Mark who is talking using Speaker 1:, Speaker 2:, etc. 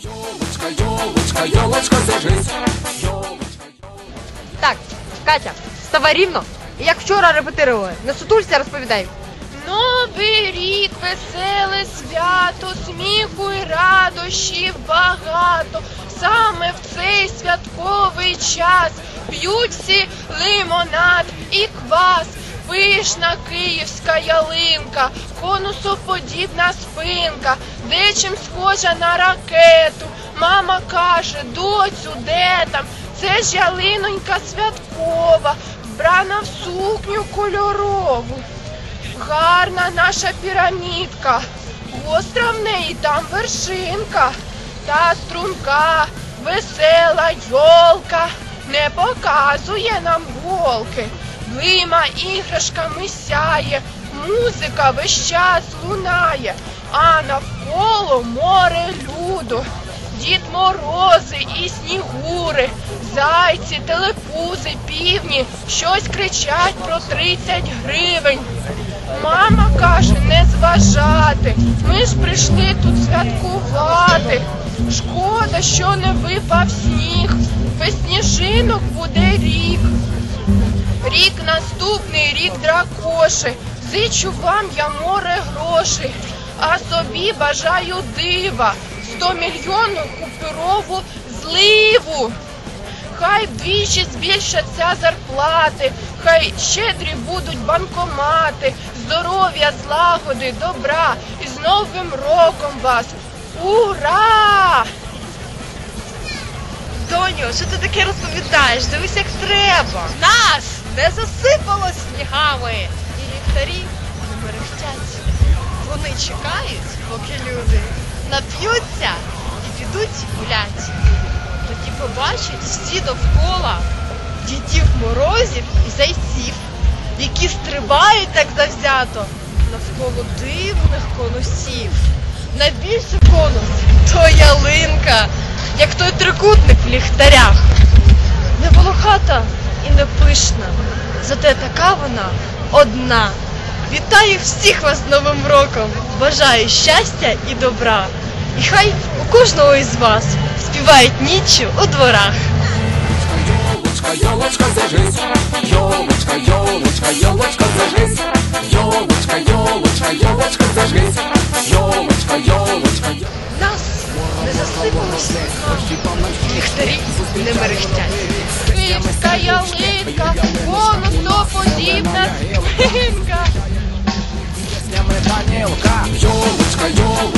Speaker 1: Ёлочка, ёлочка, ёлочка, зажись. Ёлочка,
Speaker 2: Так, Катя, ставай рівно. І Як вчора репетирували. Не сутулься, розповідай.
Speaker 3: Новий рік, веселе свято, сміху і радощів багато. Саме в цей святковий час п'ють всі лимонад і квас. Пишна київська ялинка, конусоподібна спинка, дечим схожа на ракету. Мама каже, доцю, де там? Це ж ялинонька святкова, вбрана в сукню кольорову. Гарна наша пірамідка, гостра в неї там вершинка, та струнка, весела йолка, не показує нам голки. Вима іграшками сяє, музика весь час лунає, а навколо море люду. Дід Морози і снігури, зайці, телепузи, півні, щось кричать про 30 гривень. Мама каже, не зважати. Ми ж прийшли тут святкувати. Шкода, що не випав сніг. Без сніжинок буде рік. Рік наступний, рік дракоши. Зичу вам я море грошей, а собі бажаю дива. Сто мільйонну купюрову зливу. Хай вдвічі збільшаться зарплати, хай щедрі будуть банкомати, здоров'я, злагоди, добра. І з Новим роком вас! Ура!
Speaker 2: Доню, що ти таке розповідаєш? Дивись, як треба. Нас не засипало снігами. І ліхтарі не мерехтять. Вони чекають, поки люди нап'ються і підуть гулять. Тоді побачать всі довкола дідів морозів і зайців, які стрибають так завзято навколо дивних конусів. Найбільший конус то ялинка, як той трикутник в ліхтарях. Не волохата і не пишна, зате така вона одна. Вітаю всіх вас з Новим роком! Бажаю щастя і добра. І хай у кожного із вас співають ніччю у дворах.
Speaker 1: Ёлочка, ёлочка, зажись. Ёлочка, ёлочка, ёлочка, зажись. Ёлочка, ёлочка, ёлочка, зажись. Ёлочка, ёлочка, ёлочка.
Speaker 2: Нас не засипало снігами, ліхтарі не мерехтять.
Speaker 3: Київська ялинка, конусоподібна спинка.
Speaker 1: Песнями Данилка. Ёлочка, ёлочка, ёлочка, зажись. Ёлочка, ёлочка, ёлочка,